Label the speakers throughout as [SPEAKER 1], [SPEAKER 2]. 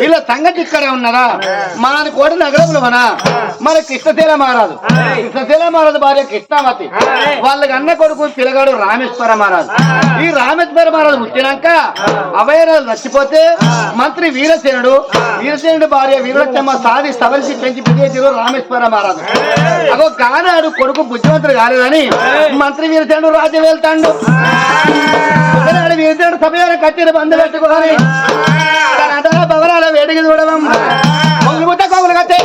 [SPEAKER 1] వీళ్ళ సంగతి ఇక్కడే ఉన్నారా మన కోట నగరంలో మన? మన కృష్ణశీల మహారాజు. కృష్ణశీల మహారాజు భార్య కృష్ణావతి. వాళ్ళకి అన్న కొడుకు పిల్లగాడు రామేశ్వర మహారాజు. ఈ రామేశ్వర మహారాజు పుట్టినాక అభయరాజు చచ్చిపోతే మంత్రి వీరసేనుడు వీరసేనుడు భార్య వీరచమ్మ సాది సవలిసి పెంచి విజయతిరు రామేశ్వర మహారాజు. అగో కానాడు కొడుకు బుద్ధిమంతుడు కాలేదని మంత్రి వీరసేనుడు రాజ్యం వెళ్తాడు. వీరసేనుడు సమయాన్ని కట్టిన బంధు పెట్టుకొని. భవనాల వేడికి చూడడం. కొంగులు ముద్ద కొంగులు కట్టే.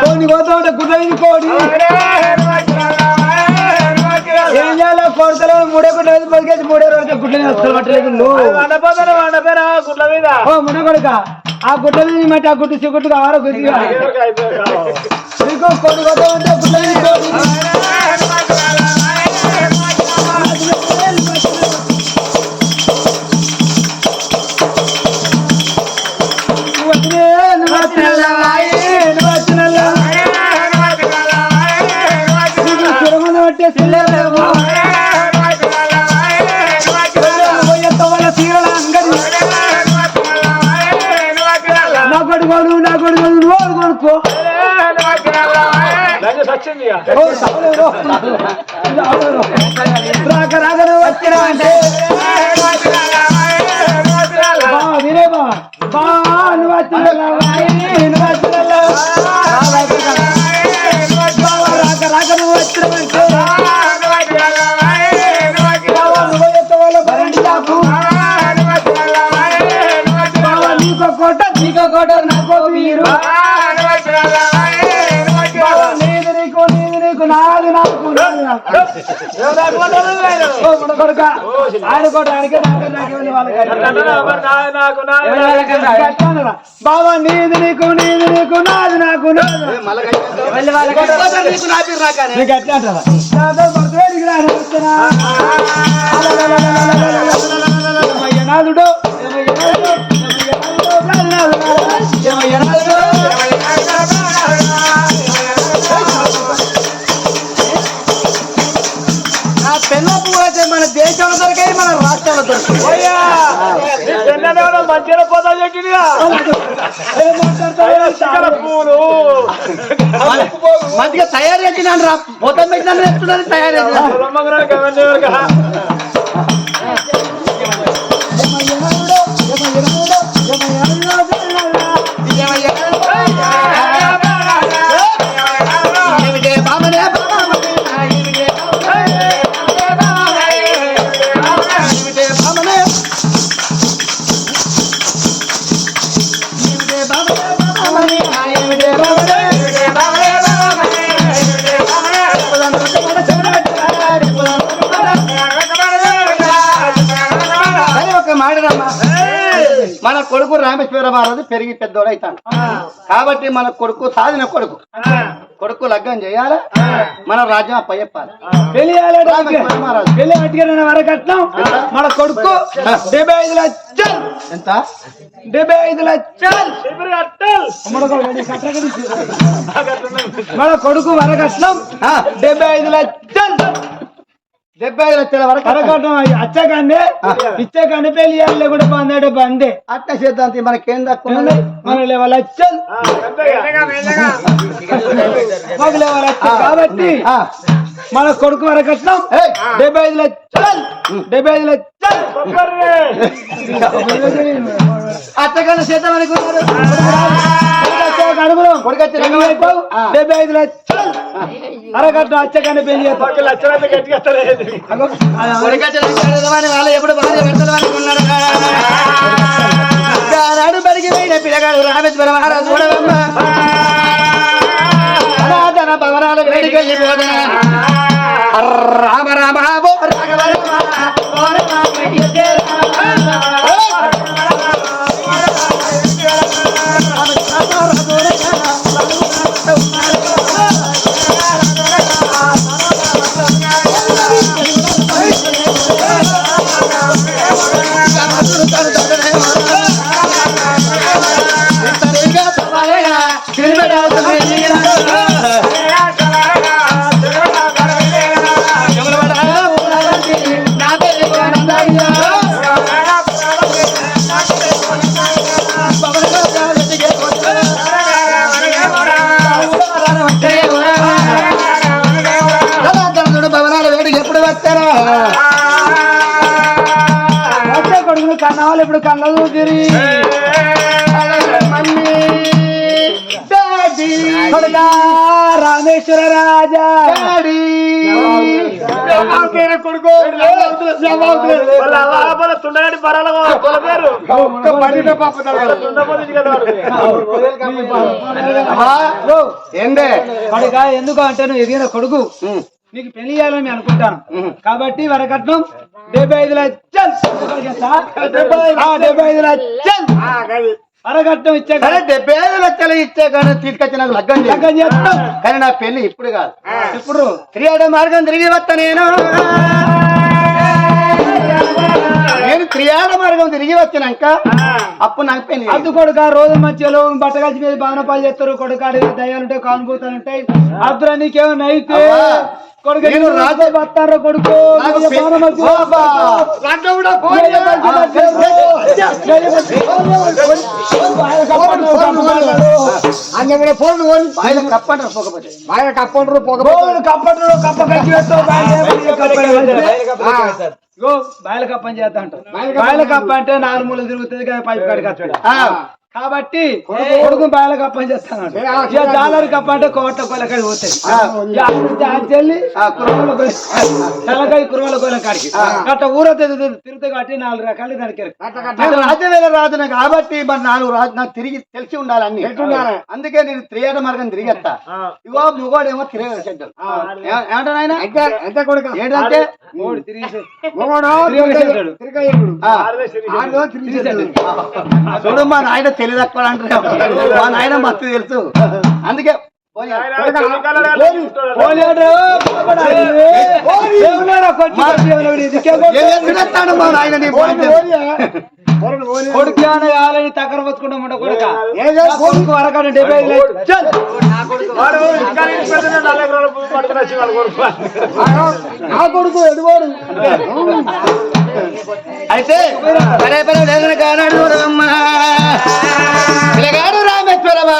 [SPEAKER 2] కోడి కోడి ఏం చేయాలో కోడతలో మూడే గుడ్డ బతికేసి మూడే వస్తారు పట్టలేదు నువ్వు.
[SPEAKER 3] మీద.
[SPEAKER 2] ఓ మున కొడుక ఆ గుడ్డని మట్టి ఆ గుడ్డు చిగుట్టుగా ఆరో గుద్దిగా నీకు కోడి కొడుకోడు నా కొడుకోడు నువ్వు కొనుక్కో. రాక రాక వచ్చినా అంటే. బా వినే బా. నువ్వు. బావా, రాక రాక నువ్వు వచ్చినావంటే నీకో మీరు నీది నీకు నీది నీకు నాది నాకు నాది నాకు ఓ మన కొడుక ఆయన ఆయనకే. బావా నీది నీకు నీది నీకు నాది నాకు అంటారా? నాదుడు,
[SPEAKER 1] మన దేశంలో దొరికాయి మన రాష్ట్రంలో దొరికాయి
[SPEAKER 3] మంచిగా పోతా చెక్కిందిగా పూలు
[SPEAKER 1] మంచిగా తయారు చేసినాను రా మొత్తం పెట్టినాను చెప్తున్నాను తయారు చేసినాను Yeah. కొడుకు రామేశ్వర మహారాజు పెరిగి పెద్దోడు అవుతాడు. కాబట్టి మన కొడుకు సాధిన కొడుకు. కొడుకు లగ్గం చేయాలి? మన రాజ్యం అప్పయ్యప్పాలి పెళ్ళి
[SPEAKER 2] పెళ్ళి అట్టుగా వరకట్నం. మన కొడుకు డెబ్బై ఐదు లక్షలు.
[SPEAKER 1] ఎంత?
[SPEAKER 2] డెబ్బై ఐదు లక్షలు. మన కొడుకు వరకట్నం. డెబ్బై ఐదు లక్షలు
[SPEAKER 1] డెబ్బై ఐదు లక్షల వరకు
[SPEAKER 2] అచ్చకండి ఇచ్చకండి పెళ్ళి చేయాలి
[SPEAKER 1] అట్ట చేద్దాం మనకేం తక్కువ ఉన్నది?
[SPEAKER 2] మన లేవ లక్షలు మాకు లేవ లక్షలు కాబట్టి
[SPEAKER 1] ఆ,
[SPEAKER 2] మన కొడుకు వరకట్నం
[SPEAKER 1] ఏయ్,
[SPEAKER 2] డెబ్బై ఐదు లక్షలు. డెబ్బై ఐదు లక్షలు.
[SPEAKER 1] అట్టకన్నా చేద్దాం అనుకున్నారు
[SPEAKER 2] అడుగుదాం
[SPEAKER 1] కొడుకొచ్చి రంగం అయిపోవు. ఆ.
[SPEAKER 2] డెబ్బై ఐదు లక్షలు అరగట్ట అచ్చకన్నా పెళ్ళి.
[SPEAKER 1] కొడుకొచ్చి. వాళ్ళు ఎప్పుడు భార్య భర్తలు అనుకున్నారు ఆనాడు బడికి పోయిన పిల్లగాడు రామేశ్వర మహారాజు చూడవమ్మ. అనాథన భవనాల
[SPEAKER 2] కన్నవాళ్ళు ఇప్పుడు తిరిగి కొడుకా రామేశ్వర రాజా.
[SPEAKER 3] కొడుకు. తుండగడి పరాల పేరు.
[SPEAKER 2] ఎందుకు అంటే నువ్వు ఎదిగిన కొడుకు. నీకు పెళ్ళి చేయాలని నేను అనుకుంటాను. కాబట్టి వరకట్నం డెబ్బై ఐదు లక్షలు డెబ్బై ఐదు లక్షలు. వరకట్నం ఇచ్చే
[SPEAKER 1] సరే డెబ్బై ఐదు లక్షలు ఇచ్చే కానీ తీసుకొచ్చి నాకు లగ్గం.
[SPEAKER 2] లగ్గం చేస్తాం.
[SPEAKER 1] కానీ నా పెళ్ళి ఇప్పుడు కాదు.
[SPEAKER 2] ఇప్పుడు.
[SPEAKER 1] త్రియాడ మార్గం తిరిగి వస్తా నేను. నేను త్రియాడ మార్గం తిరిగి వచ్చినాక అప్పుడు నాకు పెళ్ళి.
[SPEAKER 2] అద్దు కొడుక రోజు మధ్యలో బట్టగలిసి మీద బాగా పాలు చేస్తారు. కొడుక దయ్యాలు ఉంటాయి కానుభూతాలు ఉంటాయి అద్దురా నీకేమైనా అయితే?
[SPEAKER 1] నేను రాజు-
[SPEAKER 2] వస్తారా కొడుకు
[SPEAKER 1] కూడా ఫోన్ ఆయన కప్పంటారు పోకపోతే
[SPEAKER 2] కప్పట్లు కప్ప కట్టి ఇగో బాయల కప్ప అని చేస్తా అంటారు బాయల కప్ప అంటే నాలుగు మూలలు తిరుగుతుంది కదా పైపు
[SPEAKER 1] ఆ,
[SPEAKER 2] కాబట్టి కొడుకు బాయల కప్ప అని చేస్తాను జాలరి కప్ప అంటే కోట్ల కొలకాడి పోతాయి. తెలకాయ కురవల కోలం కాడికి. అట్ట ఊర తిరుగుతాయి కాబట్టి నాలుగు రకాలు
[SPEAKER 1] నేను రాజ్యవేల రాజున కాబట్టి మరి నాలుగు రాజు నాకు తిరిగి తెలిసి ఉండాలి అన్ని. అందుకే నేను త్రియాడ మార్గం తిరిగేస్తా. ఇగో మొగోడేమో తిరగేసేద్దాం ఏమంటారు ఆయన? ఏంటంటే
[SPEAKER 2] మూడు తిరిగి
[SPEAKER 1] ఆ,
[SPEAKER 2] తిరిగి
[SPEAKER 1] చూడు మా నాయన తెలియదు అక్కడ అంటారు. మా నాయన మస్తు తెలుసు. అందుకే నీ.
[SPEAKER 2] కొడుకు తగ్గర పోసుకుంటామంట కొడుక కొడుకు వరకంటే డెబ్బై
[SPEAKER 3] వాళ్ళ కొడుకు.
[SPEAKER 2] ఎడువాడు
[SPEAKER 1] అయితే పదే పదే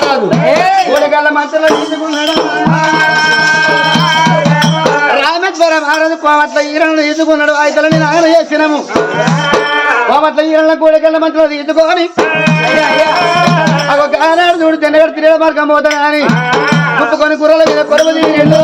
[SPEAKER 1] రామేశ్వర మహారాజు కూడగల్ల మధ్యలో ఈదుకున్నాడు రామేశ్వర మహారాజు కోమట్ల ఈరణను ఈదుకున్నాడు. ఆయతలని నాయన చేసినాము. కోమట్ల ఈరణ కూడగల్ల మధ్యలో ఈదుకొని. ఒక ఆనాడు చూడు జనగడ తిరిగిన మార్గం పోతాడు అని కుప్పుకొని కుర్రల మీద కొరవ తీరిండు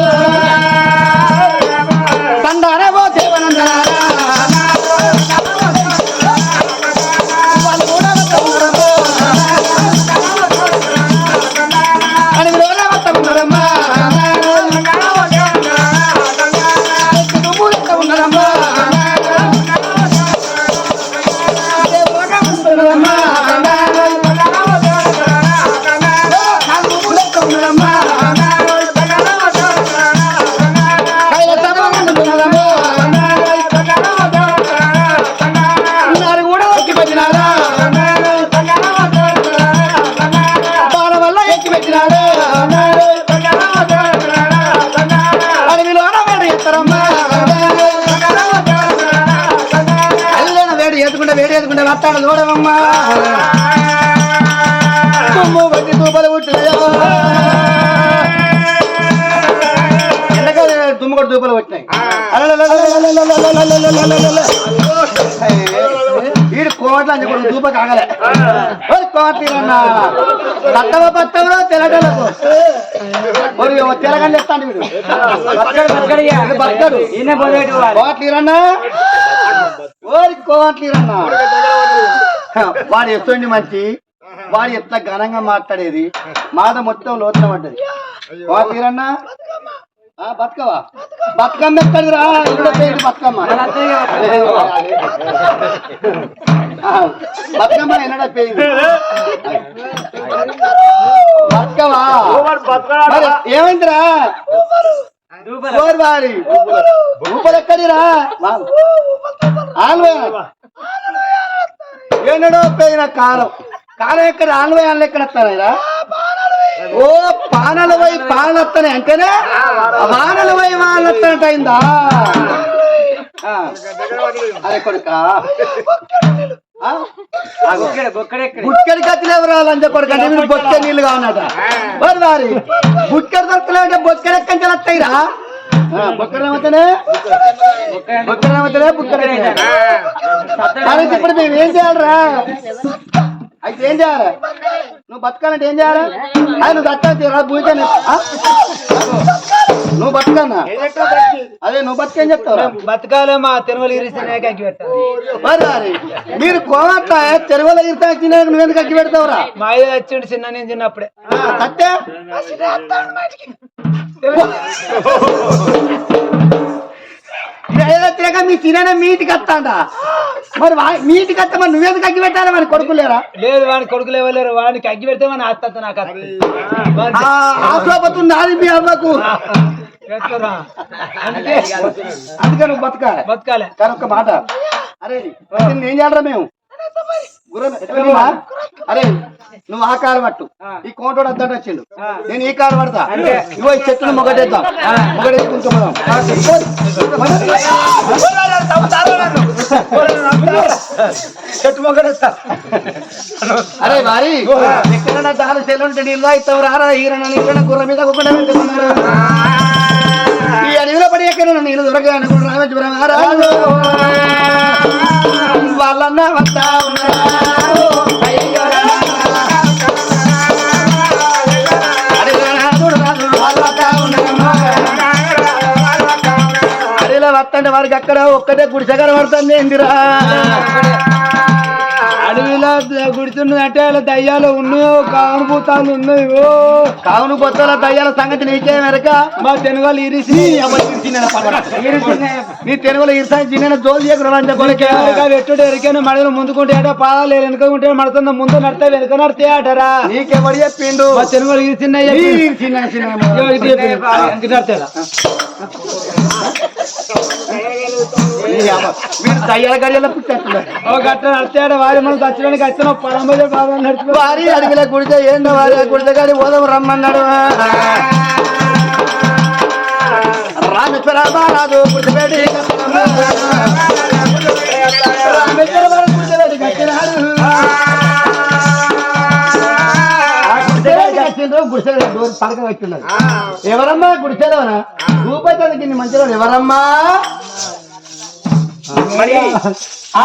[SPEAKER 1] అత్తాడు చూడవమ్మా తుమ్ము వచ్చి తూపలు పుట్టినాయో తుమ్ము కూడా తూపలు వచ్చినాయి వీడు కోట్ల అని చెప్పి దూప కాగలే కోట్లన్నా బత్తవ బత్తవలో తెలగలకు మరి తెలగండి ఎత్తాను వీడు వీడు బతకడు కోట్లీరన్నా ఓరి వాడు ఎత్తుండి మంచి? వాడు ఎంత ఘనంగా మాట్లాడేది? మాద మొత్తం లోతున పడ్డది కోట్లీరన్నా ఆ, బతుకవా బతుకమ్మ. ఎక్కడికి రా ఇక్కడ పేరు బతుకమ్మ. బతుకమ్మ. ఎన్నడ పేరు బతుకవా ఏమైందిరా? ఓరి వారి రూపాయలు ఎక్కడిరా ఆన్వయ ఏనాడో పోయిన కాలం కాలం ఎక్కడ ఆన్వయాలు ఎక్కడ వస్తారా ఓ పానలు పోయి పానలు వస్తాయి అంటేనే వానలు వానలు వస్తానంట అయిందా అరే కొడుక గుక్కడి కత్తిలు ఎవరు లంచ కొడుకు అంటే మీరు బొక్కే నీళ్ళు కావన్నట మరి వారి గుక్కడి దొరకలేదంటే బొక్కడి ఎక్కడి వస్తాయిరా బొక్కడి ఏమవుతానే బొక్కడి కానీ ఇప్పుడు మేము ఏం చేయాలరా? అయితే ఏం చేయాలి? నువ్వు బతకాలంటే ఏం చేయాలి? అది నువ్వు బతకాలి రా భూజాన్ని నువ్వు బతకన్నా అదే నువ్వు బతికేం చెప్తావు?
[SPEAKER 2] బతకాలే మా తిరుమల
[SPEAKER 1] మరి మరి కోవట్ల చెరువుల ఇరుతా నువ్వు ఎందుకు అగ్గి పెడతావురా?
[SPEAKER 2] మా అయ్య వచ్చిండు చిన్న నేను చిన్నప్పుడే.
[SPEAKER 1] సత్య తిరగ మీ తిన మీటికి వస్తాంట మరి వా- మీటికి వస్తే మరి నువ్వెందుకు అగ్గి పెట్టాలి మరి కొడుకులేరా?
[SPEAKER 2] లేదు వాడిని కొడుకులు ఇవ్వలేరు వాడికి అగ్గి పెడితే మన ఆస్తి నాకు. వాడిని
[SPEAKER 1] ఆశ్వాపతుంది నాది మీ అమ్మకు.
[SPEAKER 2] అందుకే
[SPEAKER 1] నువ్వు బతకాలి.
[SPEAKER 2] బతకాలే.
[SPEAKER 1] కానీ ఒక్క మాట. అరే దీన్ని ఏం చేయాలరా మేము? అరే నువ్వు ఆ కారు పట్టు. ఈ కోటోడు అద్దట వచ్చిండు నేను ఈ కారు పడతా. ఇగో ఈ చెట్టును మొగటేద్దాం
[SPEAKER 2] చెట్టు మొగ్గడేస్తా
[SPEAKER 1] అరే మరి ఎక్కడన్నా దాని సెల్లుంటే నీళ్ళు ఇస్తావు రారా ఈరన నీళ్ళ గుర్ర మీద ఈ అడవిలో పడి ఎక్కడ నీళ్ళు దొరకగా అనుకుంటు రామేశ్వరం వలన వాళ్ళన్న వస్తా ఉన్నారు వారికి అక్కడ ఒక్కటే గుడిసెగర పడుతుంది ఏందిరా
[SPEAKER 2] అడవిలో గుడిచున్నది అంటే అలా దయ్యాలు ఉన్నాయో కానుభూతాలు ఉన్నాయి? ఓ
[SPEAKER 1] కావును కొత్తల దయ్యాల సంగతి నీకే మెరక
[SPEAKER 2] మా తెనుగోలు ఇరిసి
[SPEAKER 1] నీ తెలుగులో ఇర్సాయి చిన్న జోలు చేయకుండా కొలికే
[SPEAKER 2] ఎట్టుడు ఎరికైనా ముందుకుంటే ఆట పాదాలు వెనుకుంటే మడుతున్న ముందు నడితే వెనుక నడితే ఆటరా?
[SPEAKER 1] నీకెవడు చెప్పిండు?
[SPEAKER 2] మా తెనుగోలు ఇరిసిన్నాయి
[SPEAKER 1] ఈ వీడు దయ్యాల గడియల
[SPEAKER 2] గట్ట నడితే వారి మనం దచ్చడానికి వచ్చిన పరమజ బాబా
[SPEAKER 1] వారి అడిగిన గుడితే ఏంటో వారి గుడితే గాడి ఓదం రమ్మన్నాడు. రామేశ్వర రామేశ్వర గుడిసెలో డోర్ పడక వచ్చిన్నాడు ఎవరమ్మా గుడిసెలోనా? కింది మంచిలో ఎవరమ్మా?
[SPEAKER 3] మరి ఆ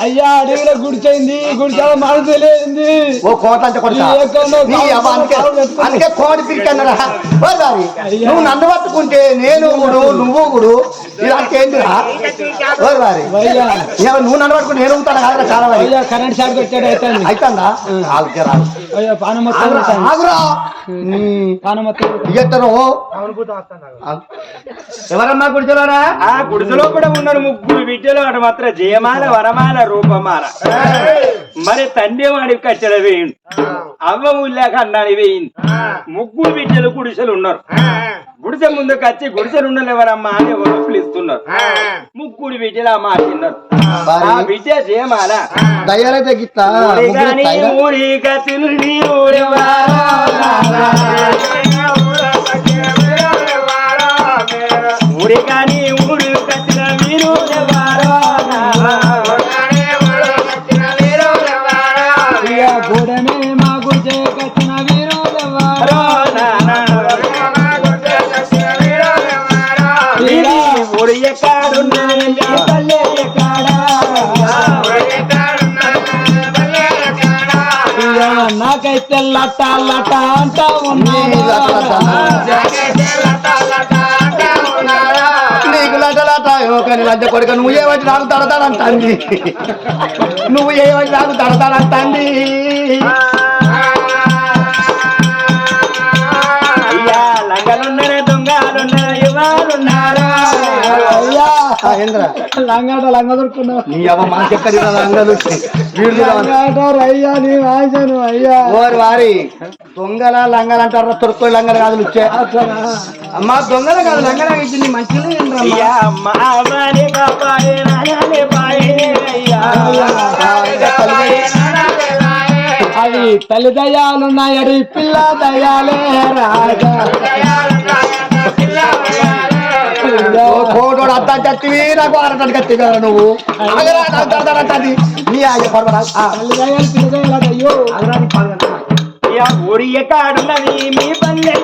[SPEAKER 2] అయ్యా అడవిలో గుడిచైంది. గుడిచాల మనసు తెలియంది.
[SPEAKER 1] ఓ కోట అంటే అవ్వ అందుకే కోడి పిరికి అన్నారా ఓ దారి. నువ్వు నన్ను పట్టుకుంటే నేను గుడు నువ్వు గుడు ఇలాంటి ఏంటిరా ఏమో నువ్వు నన్ను పట్టుకుంటే నేను ఉంటాను కాదురా చాలా
[SPEAKER 2] కరెంట్ షాక్ వచ్చాడు అయితే
[SPEAKER 1] అయితుందా ఆగుకే రాదు
[SPEAKER 2] అయ్యా పానం మొత్తం
[SPEAKER 1] ఆగురా, ఆగురా నీ
[SPEAKER 2] పానం మొత్తం
[SPEAKER 1] ఇయ్యత్తరు ఎవరమ్మా గుడిచలోనా
[SPEAKER 3] ఆ గుడిసెలో కూడా ఉన్నారు ముగ్గురు విద్యలు అటు మాత్రం జయమాల వరమాల రూపమాల. మరి తండ్రి వాడి కట్టెల వేయండి. అవ్వ ఊళ్ళాక అన్నాడు వేయింది ముగ్గురు విద్యలు గుడిసెలు ఉన్నారు. గుడిసె ముందుకు వచ్చి గుడిసెలు ఉండలు ఎవరమ్మా అని ఎవరు పిలుస్తున్నారు. ముగ్గురు విద్యలు ఆ మాటిన్నారు ఆ. ఊరి కానీ ఊరు
[SPEAKER 2] నాకైతే లట లట అంటా
[SPEAKER 1] నీకు లట లట. నీకు లట లట కానీ లంచ కొడుక నువ్వు ఏ వచ్చి నాకు తడతానంటాంది నువ్వు ఏ వచ్చి నాకు తడతానంటాంది
[SPEAKER 2] లంగాట లంగ దొరుకున్నావు
[SPEAKER 1] నీ అవ్వ మన చెక్కడి అంగలు వీడు
[SPEAKER 2] లంగాట అయ్యా నీ ఆశను అయ్యా.
[SPEAKER 1] ఓరి వారి దొంగల లంగలు అంటారు? తొడుక్కోయి లంగలు కాదు వచ్చే అమ్మా దొంగల కాదు లంగల ఇచ్చింది మంచిది
[SPEAKER 2] అవి తల్లి దయాలున్నాయడి పిల్ల దయాలే రాజా.
[SPEAKER 1] కోటోడు అత్త కత్తివి నాకు ఆరటానికి కత్తి కదా నువ్వు? తడతాడంటది నీ ఆగే
[SPEAKER 3] మీ పల్లె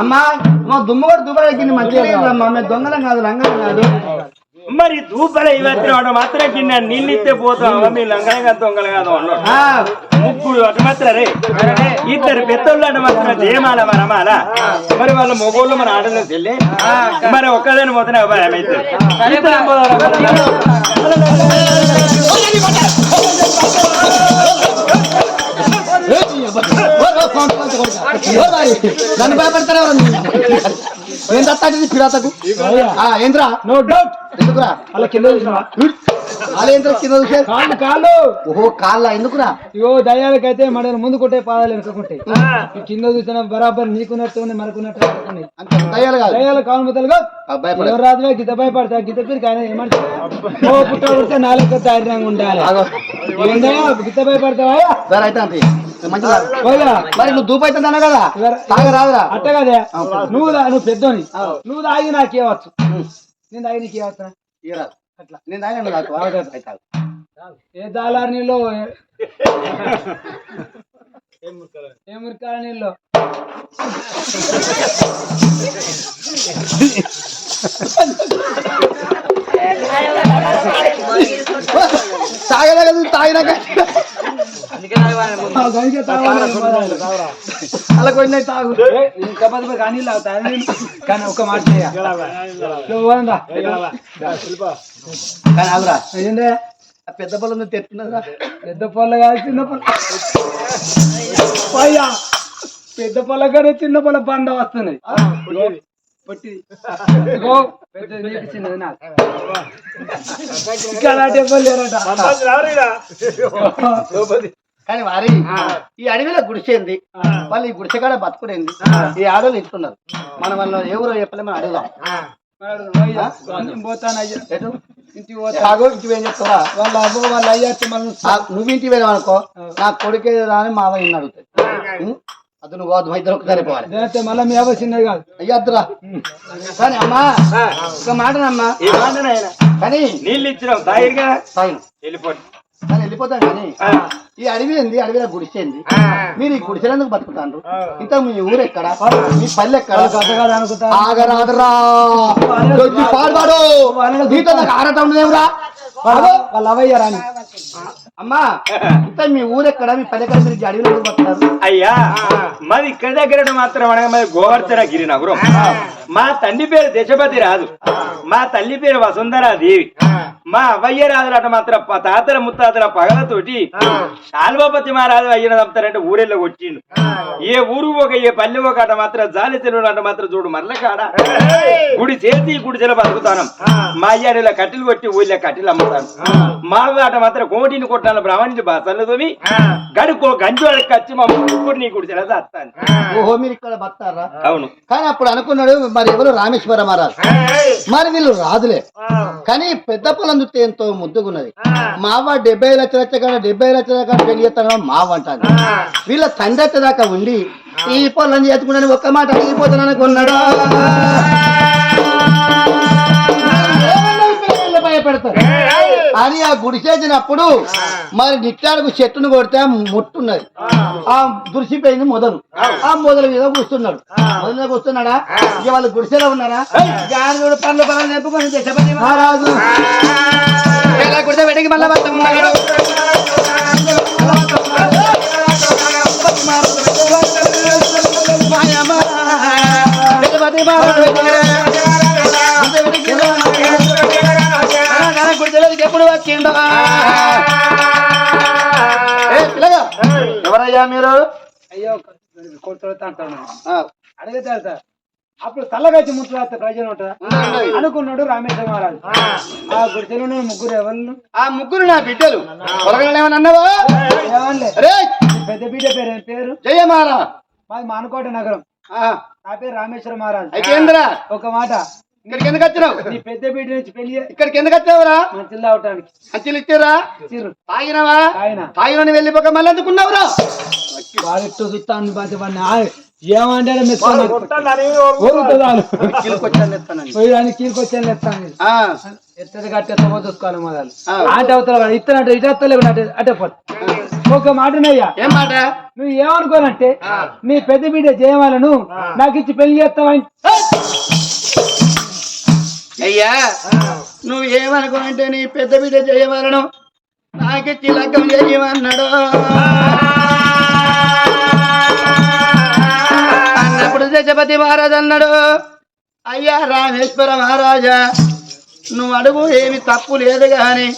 [SPEAKER 1] అమ్మా మా దుమ్ము కూడా దుబ్బ ఎక్కింది మంచిగా లేదమ్మా. మేము దొంగలం కాదు లంగలం కాదు.
[SPEAKER 3] మరి దూపల ఇవత్రం మాత్రం కింద నీళ్ళిస్తే పోతావా మీ లంగనగా దొంగలు కాదు అన్నాడు
[SPEAKER 1] ఆ,
[SPEAKER 3] ముగ్గురు అటు మాత్రం రే ఇద్దరు పెద్దోళ్ళు అంటే మాత్రం జయమాల వరమాల మరి వాళ్ళ మొగోళ్ళు మన ఆడలో చెల్లి మరి ఒక్కదాని పోతే భయం అయితే ఇద్దరం పోదాం.
[SPEAKER 1] నన్ను భయపెడతారా ఏం తత్తాది పిరాతకు? ఆ, ఏంద్రా?
[SPEAKER 2] No doubt.
[SPEAKER 1] ఎందుకురా?
[SPEAKER 2] అలా కింద
[SPEAKER 1] కింద చూసే
[SPEAKER 2] కాళ్ళు కాళ్ళు.
[SPEAKER 1] ఓహో కాళ్ళ? ఎందుకురా?
[SPEAKER 2] ఇగో మన ముందు కొట్టే పాదాలు వెనుకుంటాయి కింద చూసిన బరాబర్ నీకున్నట్టు ఉన్నాయి మనకున్నట్టు
[SPEAKER 1] అంత దయ్యాలు కాదు.
[SPEAKER 2] కావాలి మొదలుగా ఎవరు రాదువే గిత భయపడతా. గిత పేరు కానీ ఓ పుట్ట నాలుగు ఉండాలి. ఏందయ్యా? భయపడతావా?
[SPEAKER 1] సరే అయితే అంతే మంచిగా
[SPEAKER 2] పోయా
[SPEAKER 1] మరి నువ్వు దూపు అవుతుందన్నా కదా? తాగ రాదురా?
[SPEAKER 2] అట్ట కదే. నువ్వు నువ్వు పెద్దోని. నువ్వు దాగి నాకు ఇవ్వచ్చు నేను
[SPEAKER 1] ఇయ్యరాదు. అట్లా నేను తాగాను నాకు.
[SPEAKER 2] ఏ దాలార్ నీళ్ళు ఏ మురికాల నీళ్ళు
[SPEAKER 1] తాగినాక. అలా కొన్ని తాగు.
[SPEAKER 2] ఇంకా పది కానీ. అది కానీ ఒక మాట.
[SPEAKER 1] కానీ పెద్ద పొలం తెట్టున్నదా
[SPEAKER 2] పెద్ద పొల్ల కాదు చిన్న పొల్ల పయ్యా పెద్ద పొల కానీ చిన్న పొల బండ వస్తున్నాయి.
[SPEAKER 1] కానీ వారి ఈ అడవిలో గుడిసేంది? వాళ్ళు ఈ గుడిసె కాడ బతుకునేంది ఈ ఆడోళ్ళు ఇస్తున్నారు మనం వాళ్ళ ఎవరో చెప్పలే మనం అడుగుదాం.
[SPEAKER 2] వాళ్ళ అయ్యా
[SPEAKER 1] ఆ, నువ్వు ఇంటికి వెళ్ళావు అనుకో నా కొడుకే అని మా ఇన్ని అడుగుతాయి నువ్వు పోదు, ఇద్దరు ఒకసారి పోవాలి.
[SPEAKER 2] మళ్ళీ మీ అవ్వ చిన్నది కాదు.
[SPEAKER 1] అయ్యా అద్దురా. కానీ అమ్మా ఒక మాటనమ్మా
[SPEAKER 3] ఈ మాట నాయన
[SPEAKER 1] కానీ
[SPEAKER 3] నీళ్ళు ఇచ్చినాం తాగిరిగా
[SPEAKER 1] తాగిన.
[SPEAKER 3] వెళ్ళిపోండి
[SPEAKER 1] కానీ వెళ్ళిపోతాం కానీ ఈ అడవి ఏంది? అడవిలో గుడిసేంది? మీరు ఈ గుడిసెలందుకు బతుకుతాండ్రు? ఇంత మీ ఊరు ఎక్కడ? మీ పల్లె ఎక్కడ? ఆగరాదురా. నాకు ఆడటం
[SPEAKER 2] వాళ్ళ
[SPEAKER 1] అమ్మా ఇంత మీ ఊరు ఎక్కడ? మీ పల్లె ఎక్కడ? మీరు ఈ అడవిలో బతుకుతారు?
[SPEAKER 3] అయ్యా మాది ఇక్కడ దగ్గర మాత్రం అనగా మాది గోవర్ధన గిరి నగరం. మా తండ్రి పేరు దశపతి రాదు. మా తల్లి పేరు వసుంధరా దేవి. మా అవ్వయ్య రాజులట మాత్రం తాతల ముత్తాతల పగలతోటి శాల్వాపతి మహారాజు అయ్యన తప్పుతారంటే ఊరెళ్ళ వచ్చిండు. ఏ ఊరు ఒక ఏ పల్లె ఒక అట మాత్రం జాలి తెలుగు అట మాత్రం చూడు మరల కాడ గుడి చేసి గుడిసెల బతుకుతాను. మా అయ్యాడిలో కట్టెలు కొట్టి ఊళ్ళో కట్టెలు అమ్ముతాను మా అట మాత్రం కోటిని కొట్టాలి బ్రాహ్మణి బాసలు తోమి గడుకో గంజోళ్ళకి వచ్చి మా ముగ్గురు నీ గుడిసెల చేస్తాను
[SPEAKER 1] ఓహో మీరు ఇక్కడ బతారా
[SPEAKER 3] అవును.
[SPEAKER 1] కానీ అప్పుడు అనుకున్నాడు మరి ఎవరు రామేశ్వర మహారాజు? మరి వీళ్ళు రాదులే కానీ పెద్ద పొలం చూస్తే ఎంతో ముద్దుగున్నది. మావ డెబ్బై లక్షల కాడ డెబ్బై లక్షల కాడ పెళ్ళి చేస్తాను మావ అంటాను వీళ్ళ తండ్రి వచ్చేదాకా ఉండి ఈ పొలం చేసుకున్నాను ఒక్క మాట అడిగిపోతాను అనుకున్నాడు? భయపెడతారు. అని ఆ గుడి చేసినప్పుడు మరి నిట్టాడుకు చెట్టును కొడితే ఆ ముట్టున్నది. ఆ. దురిసిపోయింది మొదలు. ఆ. మొదలు మీద కూర్చున్నాడు. మొదలు మీద కూర్చున్నాడా? ఇక వాళ్ళు గుడిసెలో ఉన్నారా? జానుడు పనులు పనులు నింపుకొని దశపతి మహారాజు. ఇలా గుడిసె పెట్టి తిరిగి మళ్ళా వస్తున్నాడు మాయమ్మ, ఎప్పుడు వచ్చిండో? ఎవరయ్యా మీరు?
[SPEAKER 2] అయ్యో అడిగితే సార్ అప్పుడు ప్రయోజనం ఉంటుందా?
[SPEAKER 1] ఉండండి.
[SPEAKER 2] అనుకున్నాడు రామేశ్వర మహారాజు. ఆ. గుడిసెలో ఉన్న ముగ్గురు ఎవరు
[SPEAKER 1] ఆ ముగ్గురు నా బిడ్డలు. అన్నావా?
[SPEAKER 2] పెద్ద బిడ్డ పేరు ఏం పేరు?
[SPEAKER 1] జయమాల
[SPEAKER 2] మాది మానుకోట నగరం. నా పేరు రామేశ్వర మహారాజు. ఒక మాట.
[SPEAKER 1] ఇక్కడికి ఎందుకు వచ్చినావు?
[SPEAKER 2] నీ పెద్ద బిడ్డ నుంచి పెళ్ళి
[SPEAKER 1] ఇక్కడికి ఎందుకు వచ్చావురా
[SPEAKER 2] మంచిది అవటానికి
[SPEAKER 1] అంచెలు ఇచ్చారా?
[SPEAKER 2] చిరు
[SPEAKER 1] తాగినావా? తాగినని వెళ్ళిపోక మళ్ళీ ఎందుకున్నావురా
[SPEAKER 2] చూస్తాను ఎత్తాను ఎత్తది కట్టి చూసుకోవాలి మొదలు. ఆట ఇటు అటే పోతు. ఒక
[SPEAKER 1] ఏం మాట?
[SPEAKER 2] నువ్వు ఏమనుకోనంటే నీ పెద్ద బిడ్డ జయమాలను నాకు ఇచ్చి పెళ్ళి చేస్తావని
[SPEAKER 1] అయ్యా నువ్వు ఏమనుకుంటే నీ పెద్ద బిడ్డ చేయవలను నాకిచ్చి చిలకం చేయమన్నాడు. అన్నప్పుడు దశపతి మహారాజ్ అన్నాడు అయ్యా రామేశ్వర మహారాజా నువ్వు అడుగు ఏమి తప్పు లేదు గాని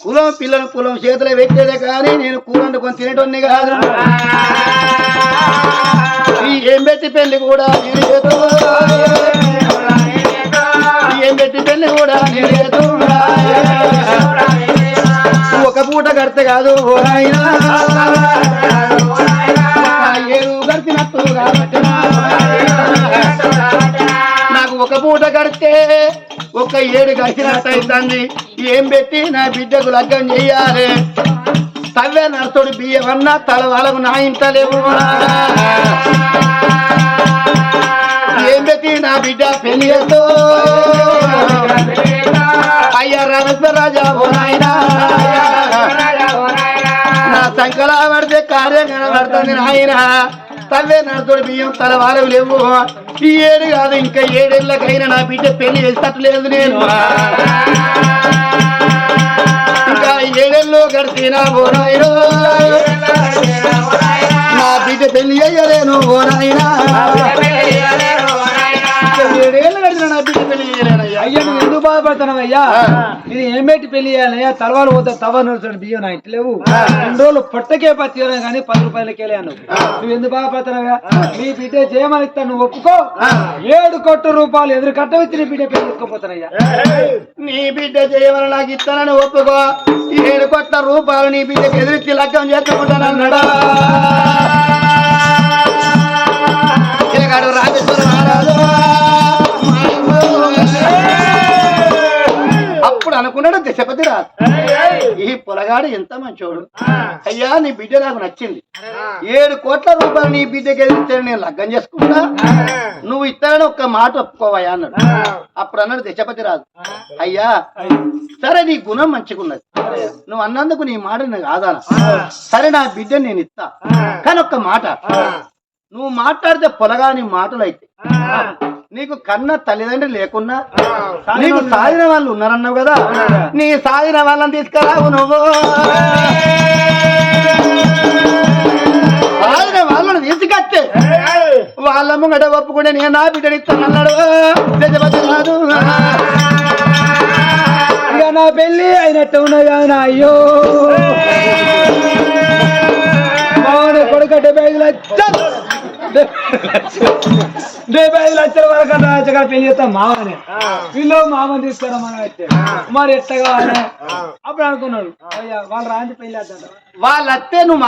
[SPEAKER 1] కులం పిల్లలు కులం చేతిలో పెట్టేదే కానీ నేను కూర కొని తినేటోని కాదు. ఈ ఏం పెట్టి పెళ్ళి కూడా నేను చేతులు. ఏం పెట్టి పెళ్ళి కూడా నేను ఒక పూట కడితే కాదు ఏడు నాకు ఒక పూట కడితే ఒక ఏడు గడిచినట్టు అవుతుంది ఏం పెట్టి నా బిడ్డకు లగ్గం చెయ్యాలి తవ్వే నరతుడు బియ్యం అన్నా తల వాళ్ళకు నా ఇంట లేవు. ఏం పెట్టి నా బిడ్డ పెళ్ళి చేస్తూ? అయ్యా రాజా ఓ నా సంకలా పడితే కార్యం కనబడుతుంది నాయన. తల్లే నరతుడు బియ్యం తల వాళ్ళకు లేవు. ఈ ఏడు కాదు ఇంకా ఏడేళ్ళకైనా నా బిడ్డ పెళ్ళి చేసేటట్లేదు నేను. ఇంకా ఏడేళ్ళు గడిచినా ఓ నాయనో నా బిడ్డ పెళ్ళి అయ్యలేను ఓ ఏడేళ్ళు గడిచిన నా బిడ్డ పెళ్ళి చేయలేనయ్యా
[SPEAKER 2] అయ్యా నువ్వు ఎందుకు బాధపడుతున్నావయ్యా? ఇది ఏం పెట్టి పెళ్ళి చేయాలయ్యా తలవారు పోతే తవ నడుచుడు బియ్యం నా ఇంటి లేవు. రెండు రోజులు పొట్టకే పత్తి కానీ పది రూపాయలకే నువ్వు నువ్వు ఎందుకు బాధపడుతున్నావా నీ బిడ్డ చేయమని ఇస్తా నువ్వు ఒప్పుకో. ఏడు కోట్ల రూపాయలు ఎదురు కట్టవచ్చి నీ బిడ్డ పెళ్ళి చేసుకోపోతానయ్యా
[SPEAKER 1] నీ బిడ్డ చేయమని నాకు ఇస్తానని ఒప్పుకో. ఏడు కోట్ల రూపాయలు నీ బిడ్డకి ఎదురించి లగ్గం చేసుకుంటానన్నాడా ఇలాగాడు రామేశ్వర మహారాజు. అప్పుడు అనుకున్నాడు దశపతి రాజు ఈ పొలగాడు ఎంత మంచోడు. అయ్యా నీ బిడ్డ నాకు నచ్చింది. ఏడు కోట్ల రూపాయలు నీ బిడ్డకి ఎదిరిస్తే నేను లగ్గం చేసుకుంటా? నువ్వు ఇస్తానని ఒక్క మాట ఒప్పుకోవయ్యా అన్నాడు. అప్పుడు అన్నాడు దశపతి రాజు అయ్యా సరే నీ గుణం మంచిగున్నది. నువ్వు అన్నందుకు నీ మాట నాకు ఆదాన సరే నా బిడ్డ నేను ఇస్తా. కానీ ఒక్క మాట. నువ్వు మాట్లాడితే పొలగాని మాటలు అయితే నీకు కన్న తల్లిదండ్రులు లేకున్నా నీకు సాధిన వాళ్ళు ఉన్నారన్నావు కదా నీ సాధిన వాళ్ళని తీసుకురావు నువ్వు. సాధిన వాళ్ళని తీసుకొస్తే వాళ్ళ ముంగట ఒప్పుకుంటే నేను నా బిడ్డని ఇస్తాను అన్నాడు గజపతి రాజు
[SPEAKER 2] ఇక నా పెళ్ళి అయినట్టు ఉన్నది నా అయ్యో. కొడుకు డెబ్బై ఐదు లక్షలు. డెబ్బై ఐదు లక్షల వరకు వచ్చాక పెళ్ళి చేస్తాం మామని. వీళ్ళు మామని తీసుకురా మనం అయితే. మరి కావాలి? అప్పుడు అనుకున్నాడు. అయ్యా వాళ్ళు రాంచి పెళ్ళి చేద్దాం.
[SPEAKER 1] వాళ్ళత్తే నువ్వు